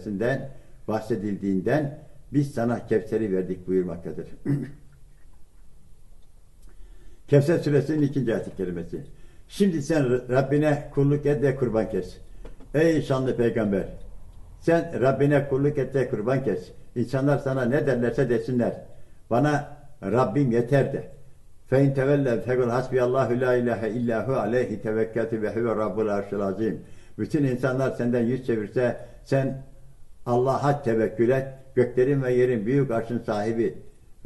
Kevser'den bahsedildiğinden biz sana Kevser'i verdik buyurmaktadır. Kevser suresinin ikinci ayet kelimesi. Şimdi sen Rabbine kulluk et ve kurban kes. Ey şanlı peygamber! Sen Rabbine kulluk et ve kurban kes. İnsanlar sana ne derlerse desinler. Bana Rabbim yeter de. Fe in tevelle fekul hasbiyallahu la ilahe illahu aleyhi tevekkeltu ve huve rabbul arşil azim. Bütün insanlar senden yüz çevirse sen Allah'a tevekkül et. Göklerin ve yerin büyük arşın sahibi.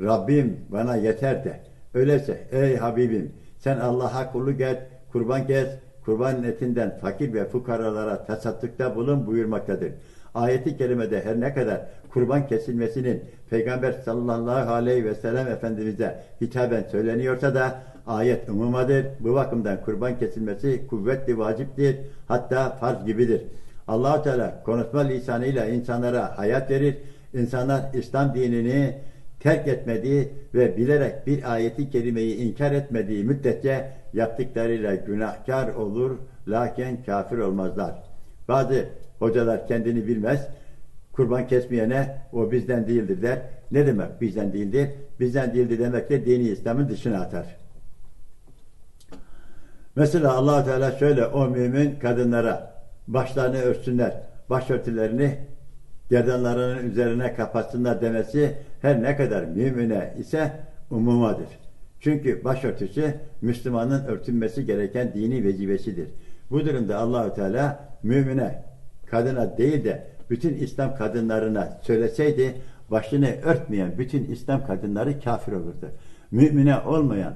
Rabbim bana yeter de. Öyleyse ey Habibim sen Allah'a kulluk et, kurban kes, kurban etinden fakir ve fukaralara tasaddukta bulun buyurmaktadır. Ayeti kerimede her ne kadar kurban kesilmesinin Peygamber sallallahu aleyhi ve sellem Efendimiz'e hitaben söyleniyorsa da ayet umumadır. Bu bakımdan kurban kesilmesi kuvvetli vaciptir. Hatta farz gibidir. Allah Teala konuşma lisanıyla insanlara hayat verir. İnsanlar İslam dinini terk etmediği ve bilerek bir ayeti kerimeyi inkar etmediği müddetçe yaptıklarıyla günahkar olur, lakin kafir olmazlar. Bazı hocalar kendini bilmez, kurban kesmeyene o bizden değildir der. Ne demek bizden değildir? Bizden değildir demek de dini İslam'ın dışına atar. Mesela allah Teala şöyle o mümin kadınlara başlarını örtsünler, başörtülerini gerdanlarının üzerine kapatsınlar demesi her ne kadar mümine ise umumadır. Çünkü başörtüsü Müslümanın örtünmesi gereken dini vecibesidir. Bu durumda Allahü Teala mümine, kadına değil de bütün İslam kadınlarına söyleseydi başını örtmeyen bütün İslam kadınları kafir olurdu. Mümine olmayan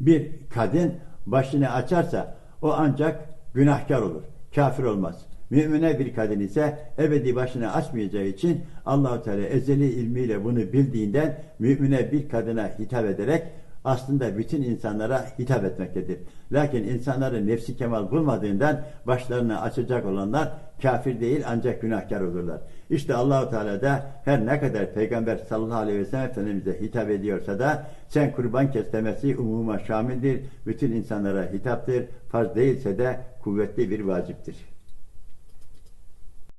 bir kadın başını açarsa o ancak günahkar olur. Kafir olmaz. Mümine bir kadın ise ebedi başını açmayacağı için Allahu Teala ezeli ilmiyle bunu bildiğinden mümine bir kadına hitap ederek aslında bütün insanlara hitap etmektedir. Lakin insanların nefsi kemal bulmadığından başlarını açacak olanlar kafir değil ancak günahkar olurlar. İşte Allahu Teala da her ne kadar Peygamber sallallahu aleyhi ve sellem Efendimiz'e hitap ediyorsa da sen kurban kes demesi umuma şamildir. Bütün insanlara hitaptır. Farz değilse de kuvvetli bir vaciptir.